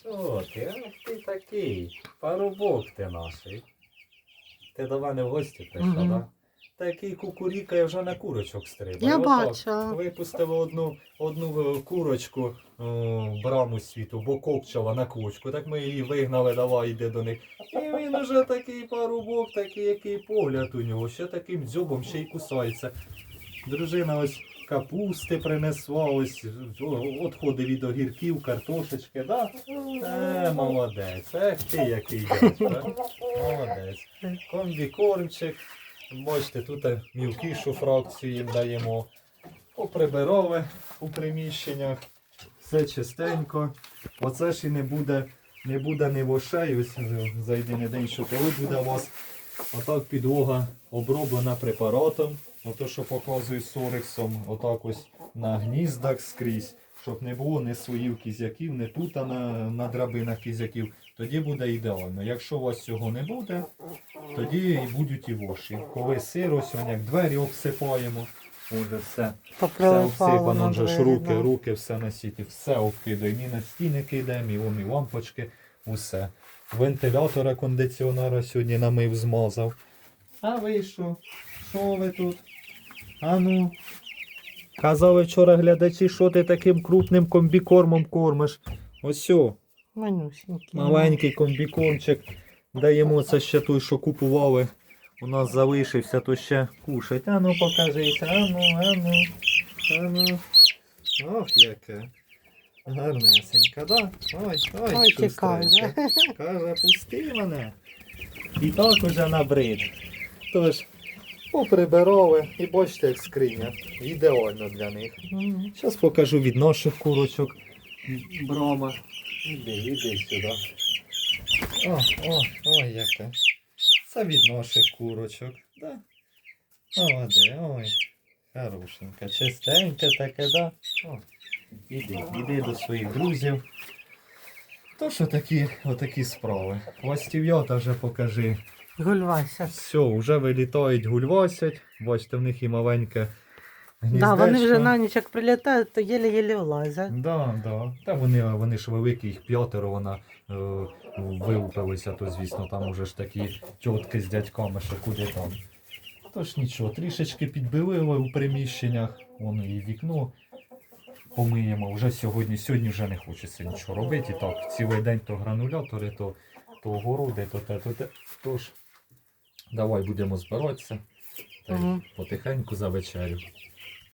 Що ти? Ах ти такий? Парубок ти наший. Ти до мене в гості прийшла, Мгм. так? Такий кукурікає вже на курочок стрибає. Я Отак. бачила. Випустили одну, одну е, курочку в браму світу, бо копчала на кучку. Так ми її вигнали, давай йди до них. І він уже такий парубок, такий, який погляд у нього, ще таким дзьобом ще й кусається. Дружина ось капусти принесла, ось відходи від огірків, картошечки, да? Е, молодець, ех ти який дядько. Молодець. Комбікормчик. Бачите, тут мілкішу фракцію їм даємо. Поприбирали у приміщеннях. Все чистенько. Оце ж і не буде, не буде ні вошей. Ось е, за день, що коли буде у вас. Отак підлога оброблена препаратом. Ото, що показую з Сорексом, отак ось на гніздах скрізь, щоб не було ні своїв кізяків, не тут, а на, на драбинах кізяків. Тоді буде ідеально. Якщо у вас цього не буде, тоді і будуть і воші. Коли сиро, сьогодні як двері обсипаємо, уже все. Все обсипано, вже ж руки, руки, все на сіті, все обкидаємо. І на стіни кидаємо, і вон, і лампочки, усе. Вентилятора кондиціонера сьогодні намив, змазав. А ви що? Що ви тут? А ну. Казали вчора глядачі, що ти таким крупним комбікормом кормиш. Ось маленький комбікормчик. Даємо це ще той, що купували. У нас залишився, то ще кушать. А ну покажися, а ну, а ну, а ну. Ох, яке. Гарнесенька, да? Ой, ой, Ой, тікай, шустренька. Каже, пусти мене. І так уже набрид. Тож, поприбирали і бачите, як скриня. Ідеально для них. Зараз покажу від наших курочок. Брома. Іди, іди сюди. О, о, ой, яке. Це від наших курочок. Да? Молоде, ой. Хорошенька, чистенька таке, да? О, іди, іди до своїх друзів. То що такі, отакі справи. Хвостів'ята вже покажи. Гульвася. Все, вже вилітають, гульвасять. Бачите, в них і маленьке Да, вони вже на ніч як прилітають, то єлі-єлі влазять. Да, да. Та вони, вони ж великі, їх п'ятеро, вона е, вилупилися, то звісно, там уже ж такі тітки з дядьками, що куди там. Тож нічого, трішечки підбилили у приміщеннях, воно і вікно помиємо. Вже сьогодні, сьогодні вже не хочеться нічого робити. І так, цілий день то гранулятори, то, то огороди, то те, то те. Тож, давай будемо збиратися. Та й Мгм. потихеньку за вечерю.